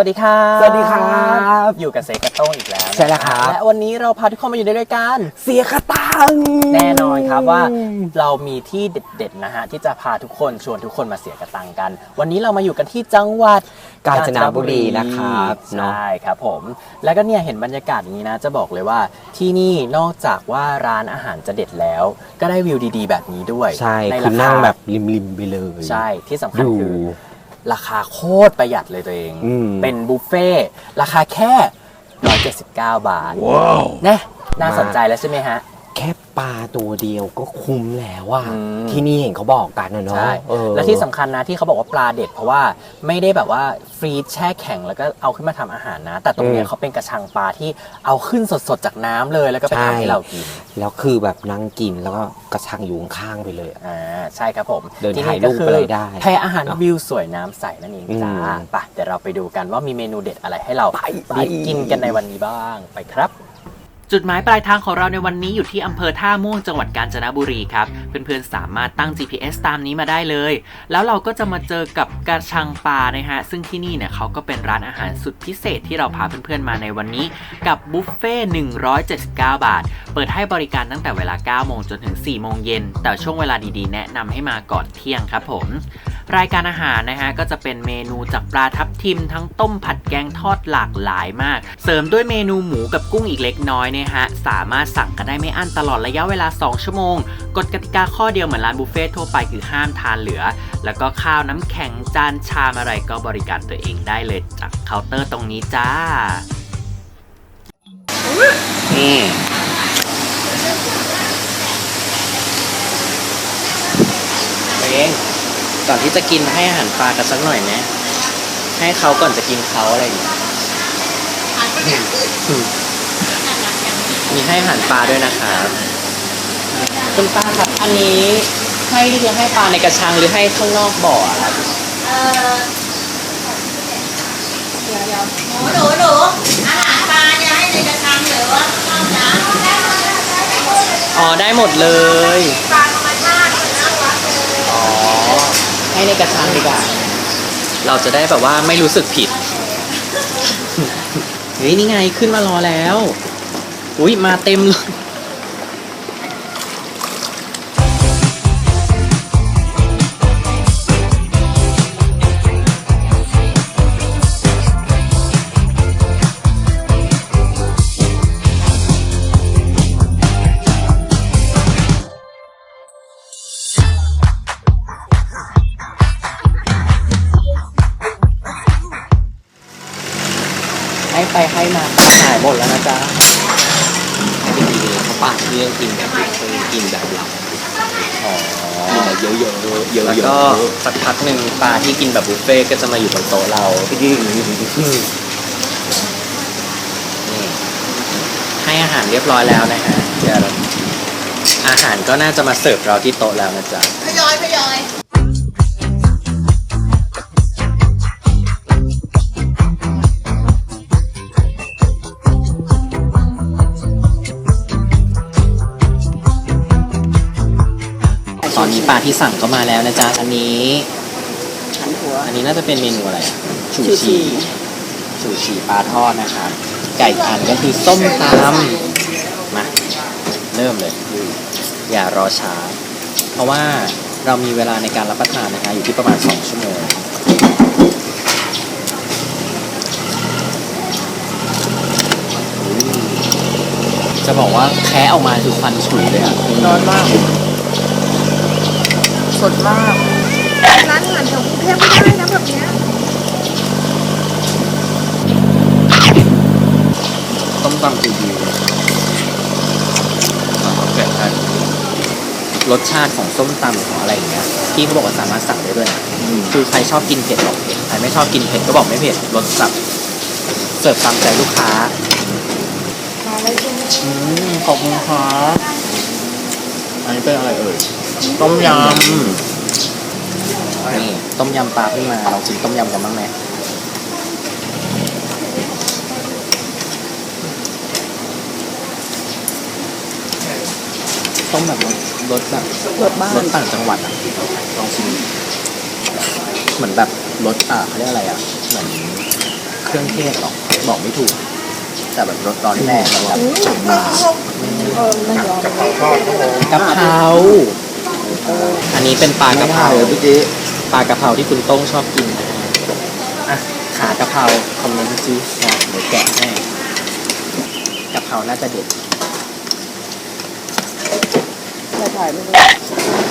สวัสดีครับสวัสดีครับอยู่กับเซกระโต้งอีกแล้วนะใช่แล้วครับและวันนี้เราพาทุกคนมาอยู่ในรายการเสียคาตังค์แน่นอนครับว่าเรามีที่เด็ดๆนะฮะที่จะพาทุกคนชวนทุกคนมาเสียกระตังกัน วันนี้เรามาอยู่กันที่จังหวัดกาญจนบุรีนะครับเนาะใช่ครับผม แล้วก็เนี่ยเห็นบรรยากาศอย่างนี้นะ จะบอกเลยว่าที่นี่นอกจากว่าร้านอาหารจะเด็ดแล้ว ก็ได้วิวดี ๆ แบบนี้ด้วยใช่ในคืราอคานั่งแบบริมๆไปเลย ใช่ที่สำคัญดูคือ ราคาโคตรประหยัดเลยตัวเอง อืม เป็นบุฟเฟ่ต์ราคาแค่ 179 บาท ว้าว นะ น่าสนใจแล้วใช่ไหมฮะ แค่ปลาตัวเดียวก็คุ้มแล้วอะอืม ที่นี่เห็นเขาบอกกันนะเนาะใช่ เออ และที่สำคัญนะที่เขาบอกว่าปลาเด็ด เพราะว่าไม่ได้แบบว่าฟรีซแช่แข็งแล้วก็เอาขึ้นมาทำอาหารนะ แต่ตรงเนี้ยอืมเขาเป็นกระชังปลาที่เอาขึ้นสดๆจากน้ำเลยแล้วก็ไปใช่ทำให้เรากินแล้วคือแบบนั่งกินแล้วก็กระชังอยู่ข้างๆไปเลยอะ อ่าใช่ครับผมเดินที่ถ่ายรูปอะไรได้แพรอาหารเนอะวิวสวยน้ำใสนั่นเองจ้าอืม ไปเดี๋ยวเราไปดูกันว่ามีเมนูเด็ดอะไรให้เราไปไปได้กินกันในวันนี้บ้างไปครับ จุดหมายปลายทางของเราในวันนี้อยู่ที่อำเภอท่าม่วงจังหวัดกาญจนบุรีครับ เพื่อนๆสามารถตั้ง GPS ตามนี้มาได้เลย แล้วเราก็จะมาเจอกับกระชังปลานะฮะ ซึ่งที่นี่เนี่ยเขาก็เป็นร้านอาหารสุดพิเศษที่เราพาเพื่อนๆมาในวันนี้ กับบุฟเฟ่179 บาท ปิดให้บริการตั้งแต่เวลา 9 โมงจนถึง 4 โมงเย็น แต่ช่วงเวลาดีๆ แนะนำให้มาก่อนเที่ยงครับผม รายการอาหารนะฮะก็จะเป็นเมนูจากปลาทับทิม ทั้งต้มผัดแกงทอดหลากหลายมาก เสริมด้วยเมนูหมูกับกุ้งอีกเล็กน้อยเนี่ยฮะ สามารถสั่งกันได้ไม่อั้นตลอดระยะเวลา 2 ชั่วโมง กฎกติกาข้อเดียวเหมือนร้านบุฟเฟ่ต์ทั่วไปคือห้ามทานเหลือ แล้วก็ข้าวน้ำแข็งจานชามอะไรก็บริการตัวเองได้เลยจากเคาน์เตอร์ตรงนี้จ้า นี่ตัว เองก่อนที่จะกินให้อาหารปลากันสักหน่อยไหมให้เขาก่อนจะกินเขาอะไรอย่างเงี้ยอืมมีให้อาหารปลาด้วยนะครับคุณป้าครับอันนี้ให้นี่คือให้ปลาในกระชังหรือให้ข้างนอกบ่ออะครับเออเดี๋ยวเดี๋ยวหนูหนูหนูอาหารปลาจะให้ในกระชังหรือว่าข้าวน้ำได้หมดเลยได้หมดเลยอ๋อได้หมดเลยปลาธรรมชาติเลยนะวัดเลย อ๋อ ให้ในกระชังดีกว่า เราจะได้แบบว่าไม่รู้สึกผิด เฮ้ยนี่ไงขึ้นมารอแล้ว อุ้ยมาเต็มเลย รื่องกินแบบเคยกินแบบเราอ๋อกินแบบเยอะๆเยอะๆเยอะแล้วก็สักพักหนึ่งปลาที่กินแบบบุฟเฟ่ต์ก็จะมาอยู่บนโต๊ะเรา นี่ให้อาหารเรียบร้อยแล้วนะฮะเดี๋ยวเราอาหารก็น่าจะมาเสิร์ฟเราที่โต๊ะแล้วนะจ๊ะ ทยอยทยอย นนี้ปลาที่สั่งก็มาแล้วนะจ๊ะอันนี้อันนี้น่าจะเป็นเมนูอะไรอะชูชีชูชีปลาทอดนะครับไก่อันก็คือส้มตำมาเริ่มเลย อย่ารอช้า เพราะว่าเรามีเวลาในการรับประทานนะคะอยู่ที่ประมาณ 2 ชั่วโมง จะบอกว่าแคะออกมาคือควันฉุยเลยอะ ร้อนมาก สดมาก ร้านอาหารแถวกรุงเทพไม่ได้นะแบบเนี้ยต้มตำคือดีเกิดอะไรรสชาติของส้มตำของอะไรอย่างเงี้ยที่เขาบอกว่าสามารถสั่งได้ด้วยนะคือใครชอบกินเผ็ดบอกเผ็ดใครไม่ชอบกินเผ็ดก็บอกไม่เผ็ดรสจัดเสิร์ฟตามใจลูกค้ามาเลยคุณอืมขอบคุณครับอันนี้เป็นอะไรเอ่ย ต้มยำนี่ต้มยำปลาขึ้นมาเราชิมต้มยำกันบ้างไหมต้มแบบรสรสแบบรถบ้ารนสต่างจังหวัดอะลองชิมเหมือนแบบรสอ่าเขาเรียกอะไรอะเหมือนเครื่องเทศหรอกบอกไม่ถูก แต่แบบรสร้อนแรงแล้วแบบมาเออไม่ยอมกะเพรา อันนี้เป็นปลากะเพราพี่จีปลากะเพราที่คุณโต้งชอบกินนะอะขากะเพราคอมเมนต์จีนะเดี๋ยวแกะให้กะเพราน่าจะเด็ดไม่ถ่ายไม่รู้ร้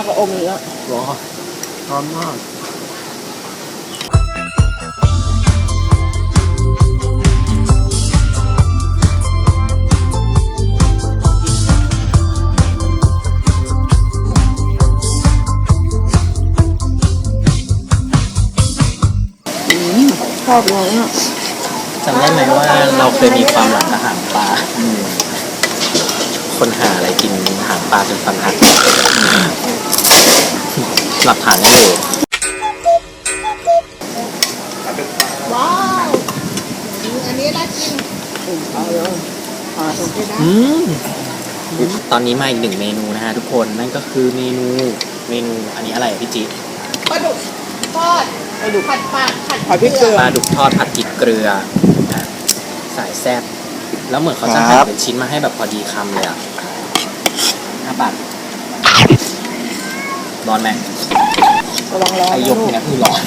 หน้าก็อมอีกแล้วร้อนร้อนมากชอบเลยอะจำได้ไหมว่าเราเคยมีความหลังกับหางปลา คนหาอะไรกินหางปลาจนฟันหักหลักฐานยังอยู่ว้าวอันนี้น่ากินอืมเอาเลยหาตรงที่ได้อืมตอนนี้มาอีกหนึ่งเมนูนะฮะทุกคนนั่นก็คือเมนูเมนูอันนี้อะไรอะพี่จิปลาดุกทอดปลาดุกผัดปากผัดผัดพริกเกลือปลาดุกทอดผัดพริกเกลือนะสายแซ่บ แล้วเหมือนเขาจะหั่นเป็นชิ้นมาให้แบบพอดีคำเลยอะห้าบาทร้อนไหมระวังร้อนไอยกลูกเนี่ยคือร้อน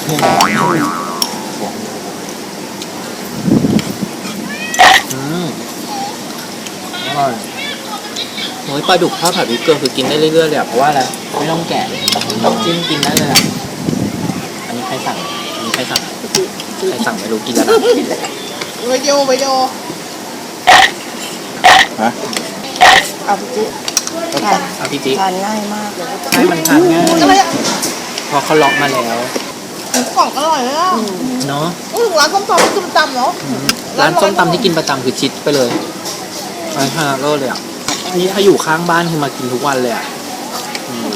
อืมอร่อยโอ้ยปลาดุกทอดผัดพริกเกลือคือกินได้เรื่อยๆเลยอะเพราะว่าอะไรไม่ต้องแกะน้ำจิ้มกินได้เลยอะอันนี้ใครสั่งอันนี้ใครสั่งใครสั่งไม่รู้กินแล้วนะวิดีโอวิดีโอเอาพี่จิ๊ทานเอาพี่จิ๊กทานง่ายมากเลยให้มันทานง่ายอะไรอะเพอเขาล็อกมาแล้วกล่องอร่อยเลยอะเนาะพูดถึงร้านส้มตำส้มตำเนาะร้านส้มตำที่กินประจำคือชิดไปเลยร้านฮาโร่เลยอะอันนี้ถ้าอยู่ข้างบ้านคือมากินทุกวันเลยอะอืม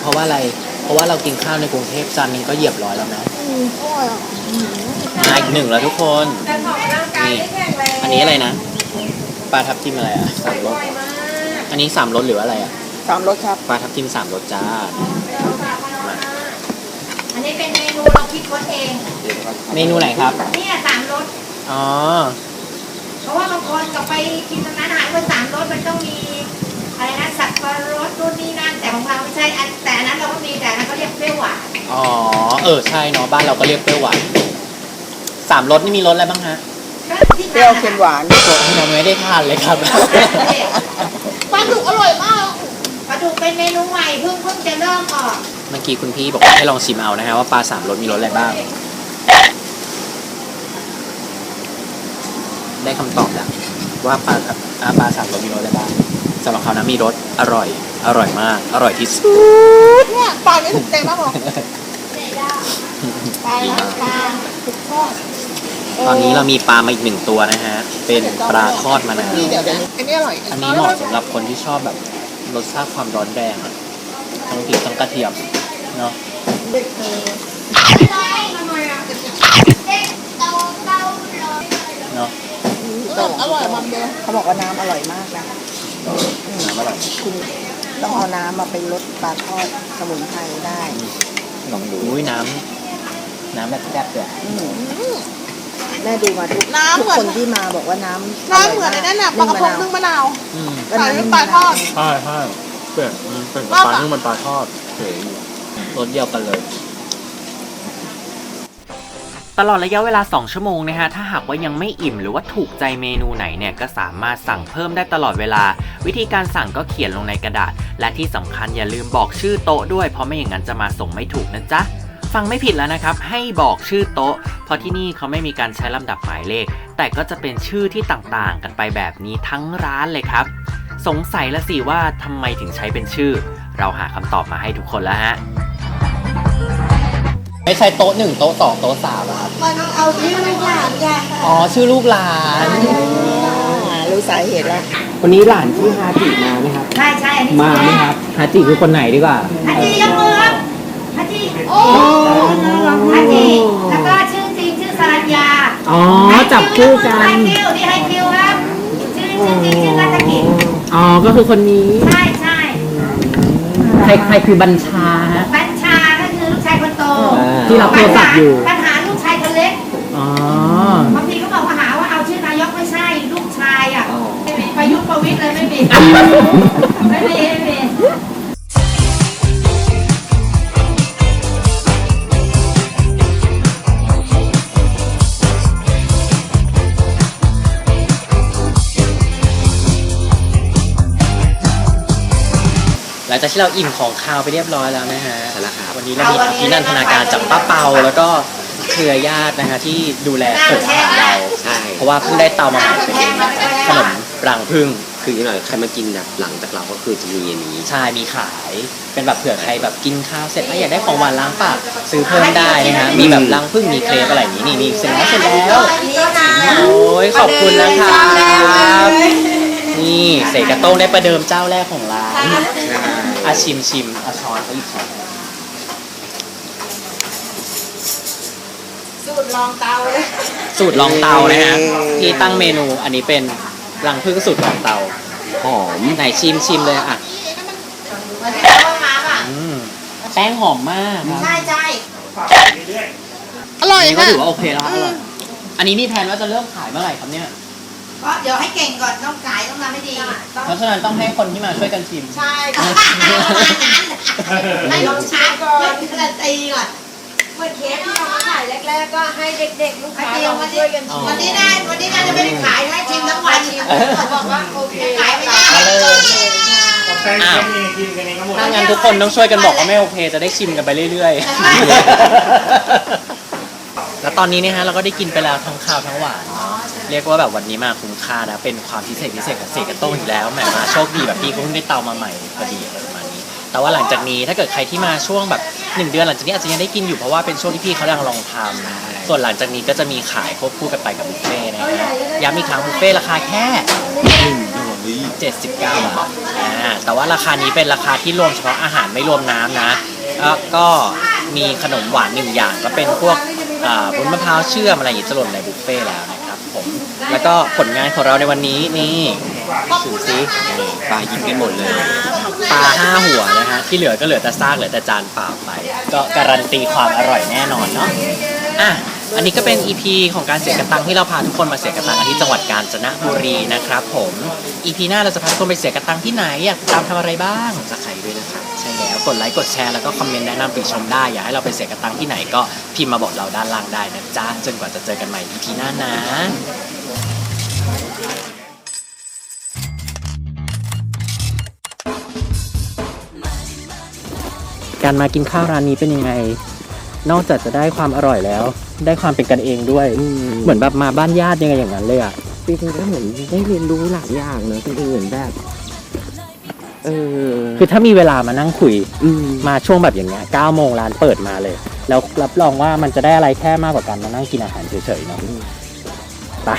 เพราะว่าอะไร เพราะว่าเรากินข้าวในกรุงเทพจานหนึงก็เหยียบร้อยแล้วนะอืมอร่อยอะมาอีกหนึ่งแล้วทุกคนนี่อันนี้อะไรนะ ปลาทับทิมอะไรอะสามรสอันนี้สามรสหรือว่าอะไรอะสามรสครับปลาทับทิมสามรสจ้ามาอันนี้เป็นเมนูเราคิดค้นเองเมนูไหนครับเนี่ยสามรสอ๋อเพราะว่าบางคนก็ไปกินตรงนั้นอาหารเป็นสามรสมันต้องมีอะไรนะสับปะรดนู่นนี่นั่นแต่ของเราไม่ใช่อันแต่อันนั้นเราก็มีแต่อันนั้นเขาเรียกเปรี้ยวหวานอ๋อเออใช่เนาะบ้านเราก็เรียกเปรี้ยวหวานสามรสนี่มีรสอะไรบ้างฮะก็ที่ เปรี้ยวเค็มหวานรสที่เราไม่ได้ทานเลยครับ ปลาดุกอร่อยมากปลาดุกเป็นเมนูใหม่เพิ่งเพิ่งจะเริ่มออกเมื่อกี้คุณพี่บอกว่าให้ลองชิมเอานะฮะว่าปลาสามรสมีรสอะไรบ้าง ได้คำตอบแล้วว่าปลาอ่าปลาสามรสมีรสอะไรบ้างสำหรับเขานะมีรสอร่อย อร่อยมาก อร่อยที่สุดเนี่ยปลาไม่ถูกใจมากหรอกปลาละปลาถูกทอด ตอนนี้เรามีปลามาอีกหนึ่งตัวนะฮะ เป็นปลาทอดมะนาวนี่เดี๋ยวเดี๋ยวอันนี้อร่อยอันนี้เหมาะสำหรับคนที่ชอบแบบรสชาติความร้อนแรงอะทั้งพริกทั้งกระเทียมเนาะเนาะอร่อยมันเดียวเขาบอกว่าน้ำอร่อยมากนะน้ำอร่อยคุณต้องเอาน้ำมาเป็นรสปลาทอดสมุนไพรได้ลองดูอุ้ยน้ำน้ำแบบแซ่บเลยอืม แม่ดูมาทุกน้ำทุกเหมือน คนที่มาบอกว่าน้ำน้ำเหมือนไอ้นั่นน่ะปลากระพงนึ่งมะนาว อืมแล้วใส่น้ำน้ำปลาทอด ใช่ใช่เป็นเป็นว่าปปะลาที่มันปลาทอดเฉยอยู่รสเดียวกันเลย ตลอดระยะเวลา 2 ชั่วโมงนะฮะ ถ้าหากว่ายังไม่อิ่มหรือว่าถูกใจเมนูไหนเนี่ย ก็สามารถสั่งเพิ่มได้ตลอดเวลา วิธีการสั่งก็เขียนลงในกระดาษ และที่สำคัญอย่าลืมบอกชื่อโต๊ะด้วย เพราะไม่อย่างนั้นจะมาส่งไม่ถูกนะจ๊ะ ฟังไม่ผิดแล้วนะครับ ให้บอกชื่อโต๊ะ เพราะที่นี่เขาไม่มีการใช้ลำดับหมายเลข แต่ก็จะเป็นชื่อที่ต่างๆ กันไปแบบนี้ทั้งร้านเลยครับ สงสัยละสิว่าทำไมถึงใช้เป็นชื่อ เราหาคำตอบมาให้ทุกคนแล้วฮะไม่ใช่โต๊ะหนึ่งโต๊ะสองโต๊ะสามอะครับมันเอาที่ลูกหลานจ้ะอ๋อชื่อลูกหลานอ่ารู้สาเหตุแล้ววันนี้หลานชื่อฮาจิมาไหมครับใช่ใช่อันนี้มาไหมครับฮาจิคือคนไหนดีกว่าฮัจิยกมือ ครับฮัจิโอ้ฮัจิแล้วก็ชื่อจริงชื่อสรัญญาอ๋อจับคู่กัไฮนคิวนี่ไฮคิวครับ ชื่อชื่อจริงชื่อรัตกิจอ๋อ ก็คือคนนี้ ใช่ใช่ใครใครคือบัญชาฮะ บัญชาก็คือลูกชายคนโตที่รับโทรศัพท์อยู่ ปัญหาลูกชายคนเล็ก อ๋อบางทีเขาบอกว่าหาว่าเอาชื่อนายกไม่ใช่ลูกชายอะไม่มีประยุทธ์ประวิตรเลยไม่มีไม่มี หลังจากที่เราอิ่มของคาวไปเรียบร้อยแล้วนะฮะใช่แล้วครับวันนี้เรามีอภินันทนาการจากป้าเปาแล้วก็เครือญาตินะฮะที่ดูแลเปิดอาหารเรา ใช่เพราะว่าเพิ่งได้เตามาใหม่เป็นขนมรังพึ่งคืออย่างหน่อยใครมากินแบบหลังจากเราก็คือจะมีอันนี้ใช่มีขายเป็นแบบเผื่อใครแบบกินข้าวเสร็จแล้วอยากได้ของหวานล้างปากซื้อเพิ่มได้นะฮะมีแบบรังพึ่งมีเครปอะไรอย่างนี้นี่มีเสร็จแล้วเสร็จแล้วนี่ค่ะโอ้ยขอบคุณนะครับนี่เสกกระโต้งได้ประเดิมเจ้าแรกของร้าน อาชิมชิมอาช้อนเขาอีกช้อนสูตรลองเตาเลยสูตรลองเตานะฮะที่ตั้งเมนูอันนี้เป็นรังพึ่งสูตรลองเตาหอมไหนชิมชิมเลยอะวันนี้เรามาป่ะอืมแป้งหอมมากครับใช่ใช่อร่อยอันนี้ก็ค่ะถือว่าโอเคแล้วครับอร่อยอันนี้มีแผนว่าจะเริ่มขายเมื่อไหร่ครับเนี่ย ก็เดี๋ยวให้เก่งก่อนต้องขายต้องทำให้ดีต้องเพราะฉะนั้นต้องให้คนที่มาช่วยกันชิม ใช่ประมาณนั้นให้ลองช้าก่อนการันตีก่อนเมื่อเทปที่เรามาขายแรกๆก็ให้เด็กๆลูกวันค้านี้ลองวันช่นี้วยกันอ๋อวันนี้ได้วันนี้น่าจะไม่ได้ขายให้ชิมทั้งวันชิมบอกว่าโอเคขายไม่ได้เอาเลยอ้าวถ้างั้นทุกคนต้องช่วยกันบอกว่าไม่โอเค จะได้ชิมกันไปเรื่อยๆ แล้วตอนนี้นะฮะเราก็ได้กินไปแล้วทั้งข้าวทั้งหวาน เรียกว่าแบบวันนี้มาคุ้มค่านะเป็นความพิเศษพิเศษของเสกกระโต้งอีกแล้วแหมมาโชคดีแบบพี่เขาเพิ่งได้เตามาใหม่พอดีอะไรประมาณนี้ แต่ว่าหลังจากนี้ถ้าเกิดใครที่มาช่วงแบบหนึ่งเดือนหลังจากนี้อาจจะยังได้กินอยู่เพราะว่าเป็นช่วงที่พี่เขากำลังลองทำส่วนหลังจากนี้ก็จะมีขายควบคู่กันไปกับบุฟเฟ่ต์นะฮะย้ำอีกครั้งบุฟเฟ่ต์ราคาแค่179บาทอ่าแต่ว่าราคานี้เป็นราคาที่รวมเฉพาะอาหารไม่รวมน้ำนะแล้วก็มีขนมหวานหนึ่งอย่างก็เป็นพวกอ่าบุญมะพร้าวเชื่อมอะไรอย่างนี้จะหล่นในบุฟเฟ่ต์แล้วนะ แล้วก็ผลงานของเราในวันนี้นี่ดูซิปลายิ้มกันหมดเลย ปลาห้าหัวนะฮะ ที่เหลือก็เหลือแต่ซากเหลือแต่จานเปล่าไป ก็การันตีความอร่อยแน่นอนเนาะอะอันนี้ก็เป็น EP ของการเสียกระตังที่เราพาทุกคนมาเสียกระตังที่จังหวัดกาญจนบุรีนะครับผม EP หน้าเราจะพาทุกคนไปเสียกระตังที่ไหนอยากตามทำอะไรบ้างจะใครด้วยนะครับใช่แล้วกดไลค์กดแชร์แล้วก็คอมเมนต์แนะนำติชมได้อยากให้เราไปเสียกระตังที่ไหนก็พิมพ์มาบอกเราด้านล่างได้นะจ๊ะจนกว่าจะเจอกันใหม่ EP หน้านะ การมากินข้าวร้านนี้เป็นยังไง นอกจากจะได้ความอร่อยแล้ว ได้ความเป็นกันเองด้วย เหมือนแบบมาบ้านญาติยังไงอย่างนั้นเลยอะจริงๆก็เหมือนได้เรียนรู้หลายอย่างเนอะคนอื่นแบบเออคือถ้ามีเวลามานั่งคุยอืมมาช่วงแบบอย่างเงี้ย9โมงร้านเปิดมาเลย แล้วรับรองว่ามันจะได้อะไรแค่มากกว่าการมานั่งกินอาหารเฉยๆเนาะไป